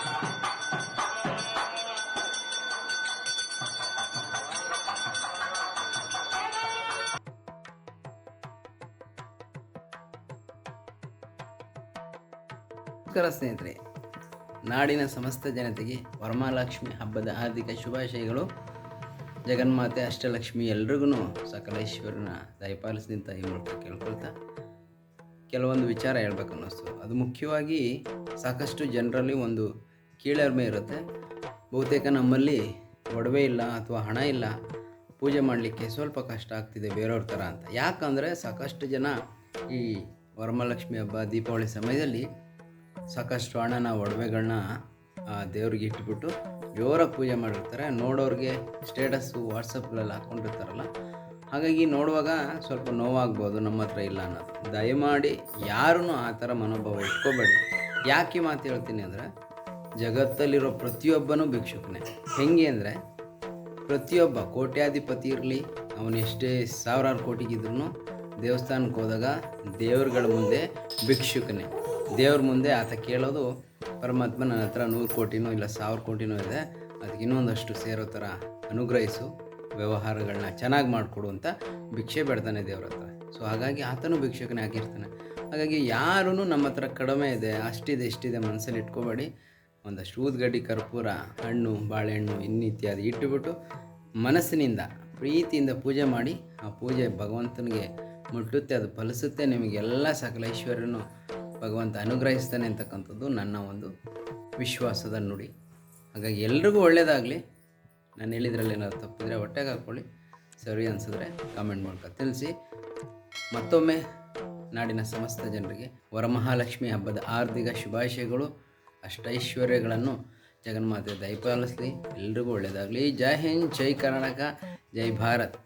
ನಮಸ್ಕಾರ ಸ್ನೇಹಿತರೆ. ನಾಡಿನ ಸಮಸ್ತ ಜನತೆಗೆ ವರಮಹಾಲಕ್ಷ್ಮಿ ಹಬ್ಬದ ಹಾರ್ದಿಕ ಶುಭಾಶಯಗಳು. ಜಗನ್ಮಾತೆ ಅಷ್ಟಲಕ್ಷ್ಮಿ ಎಲ್ರಿಗೂ ಸಕಲೇಶ್ವರನ ದಯಪಾಲಿಸಿದಂತ ಈ ಕೇಳ್ಕೊಳ್ತಾ ಕೆಲವೊಂದು ವಿಚಾರ ಹೇಳ್ಬೇಕು ಅನ್ನಿಸ್ತು. ಅದು ಮುಖ್ಯವಾಗಿ ಸಾಕಷ್ಟು ಜನರಲ್ಲಿ ಒಂದು ಕೀಳರಿಮೆ ಇರುತ್ತೆ. ಬಹುತೇಕ ನಮ್ಮಲ್ಲಿ ಒಡವೆ ಇಲ್ಲ ಅಥವಾ ಹಣ ಇಲ್ಲ, ಪೂಜೆ ಮಾಡಲಿಕ್ಕೆ ಸ್ವಲ್ಪ ಕಷ್ಟ ಆಗ್ತಿದೆ ಬೇರೆಯವ್ರ ಥರ ಅಂತ. ಯಾಕಂದರೆ ಸಾಕಷ್ಟು ಜನ ಈ ವರಮಹಾಲಕ್ಷ್ಮಿ ಹಬ್ಬ, ದೀಪಾವಳಿ ಸಮಯದಲ್ಲಿ ಸಾಕಷ್ಟು ಹಣನ ಒಡವೆಗಳನ್ನ ದೇವ್ರಿಗೆ ಇಟ್ಬಿಟ್ಟು ಜೋರಾಗಿ ಪೂಜೆ ಮಾಡಿರ್ತಾರೆ. ನೋಡೋರಿಗೆ ಸ್ಟೇಟಸ್ಸು ವಾಟ್ಸಪ್ಗಳಲ್ಲಿ ಹಾಕ್ಕೊಂಡಿರ್ತಾರಲ್ಲ ಹಾಗಾಗಿ ನೋಡುವಾಗ ಸ್ವಲ್ಪ ನೋವಾಗ್ಬೋದು, ನಮ್ಮ ಹತ್ರ ಇಲ್ಲ ಅನ್ನೋದು. ದಯಮಾಡಿ ಯಾರೂ ಆ ಥರ ಮನೋಭಾವ ಇಟ್ಕೋಬೇಡಿ. ಯಾಕೆ ಮಾತು ಹೇಳ್ತೀನಿ ಅಂದರೆ ಜಗತ್ತಲ್ಲಿರೋ ಪ್ರತಿಯೊಬ್ಬನೂ ಭಿಕ್ಷುಕನೇ. ಹೆಂಗೆ ಅಂದರೆ, ಪ್ರತಿಯೊಬ್ಬ ಕೋಟ್ಯಾಧಿಪತಿ ಇರಲಿ, ಅವನು ಎಷ್ಟೇ ಸಾವಿರಾರು ಕೋಟಿಗಿದ್ರು ದೇವಸ್ಥಾನಕ್ಕೆ ಹೋದಾಗ ದೇವ್ರಗಳ ಮುಂದೆ ಭಿಕ್ಷುಕನೇ. ದೇವ್ರ ಮುಂದೆ ಆತ ಕೇಳೋದು, ಪರಮಾತ್ಮ ನನ್ನ ಹತ್ರ ನೂರು ಕೋಟಿನೋ ಇಲ್ಲ ಸಾವಿರ ಕೋಟಿನೋ ಇದೆ, ಅದಕ್ಕೆ ಇನ್ನೊಂದಷ್ಟು ಸೇರೋ ಥರ ಅನುಗ್ರಹಿಸು ವ್ಯವಹಾರಗಳನ್ನ ಚೆನ್ನಾಗಿ ಮಾಡಿಕೊಡು ಅಂತ ಭಿಕ್ಷೆ ಬೇಡ್ತಾನೆ ದೇವ್ರ ಹತ್ರ. ಸೊ ಹಾಗಾಗಿ ಆತನು ಭಿಕ್ಷಕನೇ ಆಗಿರ್ತಾನೆ. ಹಾಗಾಗಿ ಯಾರೂ ನಮ್ಮ ಹತ್ರ ಕಡಿಮೆ ಇದೆ, ಅಷ್ಟಿದೆ, ಇಷ್ಟಿದೆ ಮನಸ್ಸಲ್ಲಿ ಇಟ್ಕೋಬೇಡಿ. ಒಂದಷ್ಟು ಊದ್ಗಡ್ಡಿ, ಕರ್ಪೂರ, ಹಣ್ಣು, ಬಾಳೆಹಣ್ಣು ಇನ್ನಿತ್ಯಾದಿ ಇಟ್ಟುಬಿಟ್ಟು ಮನಸ್ಸಿನಿಂದ, ಪ್ರೀತಿಯಿಂದ ಪೂಜೆ ಮಾಡಿ ಆ ಪೂಜೆ ಭಗವಂತನಿಗೆ ಮುಟ್ಟುತ್ತೆ, ಅದು ಫಲಿಸುತ್ತೆ, ನಿಮಗೆಲ್ಲ ಸಕಲ ಐಶ್ವರ್ಯನು ಭಗವಂತ ಅನುಗ್ರಹಿಸ್ತಾನೆ ಅಂತಕ್ಕಂಥದ್ದು ನನ್ನ ಒಂದು ವಿಶ್ವಾಸದ ನುಡಿ. ಹಾಗಾಗಿ ಎಲ್ರಿಗೂ ಒಳ್ಳೆಯದಾಗಲಿ ನಾನು ಹೇಳಿದ್ರಲ್ಲಿ ಏನಾದ್ರು ತಪ್ಪಿದ್ರೆ ಹೊಟ್ಟೆಗೆ ಹಾಕ್ಕೊಳ್ಳಿ. ಸರಿ ಅನಿಸಿದ್ರೆ ಕಾಮೆಂಟ್ ಮೂಲಕ ತಿಳಿಸಿ. ಮತ್ತೊಮ್ಮೆ ನಾಡಿನ ಸಮಸ್ತ ಜನರಿಗೆ ವರಮಹಾಲಕ್ಷ್ಮಿ ಹಬ್ಬದ ಆರ್ಥಿಕ ಶುಭಾಶಯಗಳು. ಅಷ್ಟೈಶ್ವರ್ಯಗಳನ್ನು ಜಗನ್ಮಾತೆ ದಯಪಾಲಿಸಲಿ ಎಲ್ರಿಗೂ ಒಳ್ಳೆಯದಾಗಲಿ ಜೈ ಹಿಂದ್ ಜೈ ಕರ್ನಾಟಕ ಜೈ ಭಾರತ್.